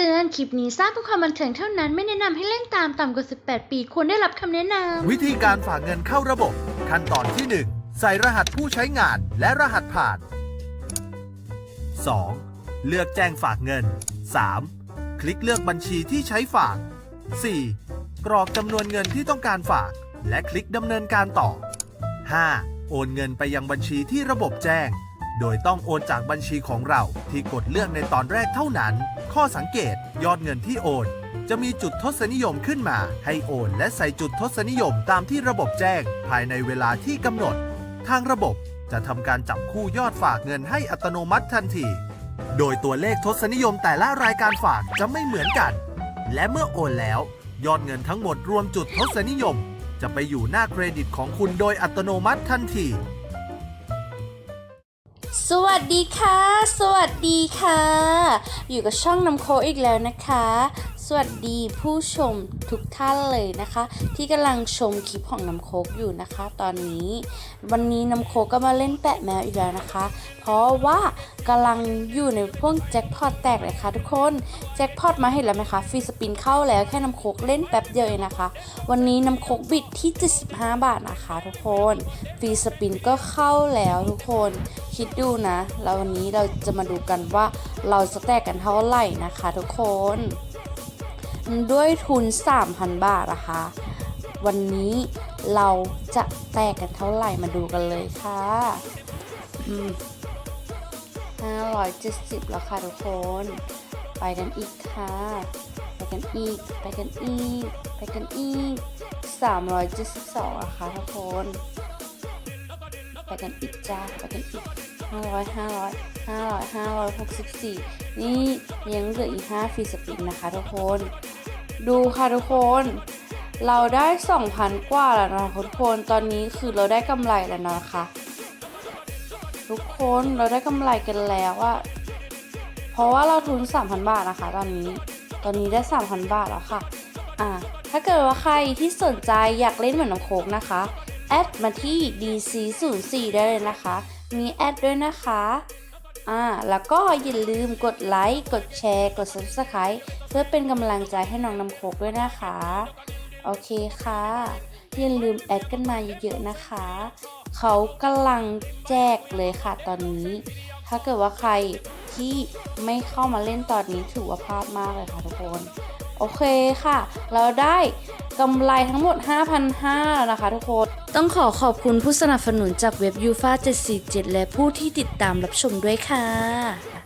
ตือน คลิปนี้สร้างเพื่อความบันเทิงเท่านั้นไม่แนะนำให้เล่นตามต่ำกว่า 18 ปี ควรได้รับคำแนะนำ วิธีการฝากเงินเข้าระบบ ขั้นตอนที่ 1 ใส่รหัสผู้ใช้งานและรหัสผ่าน 2. เลือกแจ้งฝากเงิน 3. คลิกเลือกบัญชีที่ใช้ฝาก 4. กรอกจำนวนเงินที่ต้องการฝาก และคลิกดำเนินการต่อ 5. โอนเงินไปยังบัญชีที่ระบบแจ้ง โดยต้องโอนจากบัญชีของเราที่กดเลือกในตอนแรกเท่านั้น ข้อสังเกตยอดเงินที่โอน จะมีจุดทศนิยมขึ้นมา ให้โอนและใส่จุดทศนิยมตามที่ระบบแจ้ง ภายในเวลาที่กำหนด ทางระบบจะทำการจับคู่ยอดฝากเงินให้อัตโนมัติทันที โดยตัวเลขทศนิยมแต่ละรายการฝากจะไม่เหมือนกัน และเมื่อโอนแล้ว ยอดเงินทั้งหมดรวมจุดทศนิยม จะไปอยู่หน้าเครดิตของคุณโดยอัตโนมัติทันที สวัสดีค่ะ สวัสดีค่ะ อยู่กับช่องน้ำโคอีกแล้วนะคะ วัสดีผู้ชมทุกท่านเลยนะคะ ที่กำลังชมคลิปของน้ำโคกอยู่นะคะ ตอนนี้ วันนี้น้ำโคกก็มาเล่นแปะแมวอีกแล้วนะคะ เพราะว่ากำลังอยู่ในพวกแจ็คพอตแตกเลยค่ะทุกคนแจ็คพอตมาเห็นแล้วไหมคะฟรีสปินเข้าแล้วแค่น้ำโคกเล่นแป๊บเดียวเองนะคะ วันนี้น้ำโคกบิดที่ 75 บาทนะคะ ทุกคนฟรีสปินก็เข้าแล้วทุกคนคิดดูนะแล้ววันนี้เราจะมาดูกันว่าเราจะแตกกันเท่าไหร่นะคะ ทุกคน ด้วยทุน 3,000 บาทนะคะ วันนี้เราจะแตกกันเท่าไหร่มาดูกันเลยค่ะอืม570แล้วค่ะทุกคน ไปกันอีกค่ะ ไปกันอีก ไปกันอีก ไปกันอีก372นะคะทุกคน ไปกันอีกจ้า ไปกันอีก 500 500 500 564นี่ยังเหลืออีก5ฟรีสปินนะคะทุกคน ดูค่ะทุกคน เราได้2,000กว่าแล้วนะคะทุกคน ตอนนี้คือเราได้กำไรแล้วนะคะ ทุกคนเราได้กำไรกันแล้วอะเพราะว่าเราทุน3,000บาทนะคะ ตอนนี้ ตอนนี้ได้3,000บาทแล้วค่ะ อ่า ถ้าเกิดว่าใครที่สนใจอยากเล่นเหมือนน้ำโคกนะคะ แอดมาที่ DC04 ได้เลยนะคะ มีแอดด้วยนะคะ อ่า แล้วก็อย่าลืมกดไลค์ กดแชร์ กด Subscribe เพื่อเป็นกำลังใจให้น้องน้ำโคกด้วยนะคะ โอเคค่ะ อย่าลืมแอดกันมาเยอะๆนะคะ เขากำลังแจกเลยค่ะตอนนี้ ถ้าเกิดว่าใครที่ไม่เข้ามาเล่นตอนนี้ถือว่าพลาดมากเลยค่ะทุกคน โอเคค่ะ เราได้ กำไรทั้งหมด 5,500แล้วนะคะทุกคน ต้องขอขอบคุณผู้สนับสนุนจากเว็บยูฟา747 และผู้ที่ติดตามรับชมด้วยค่ะ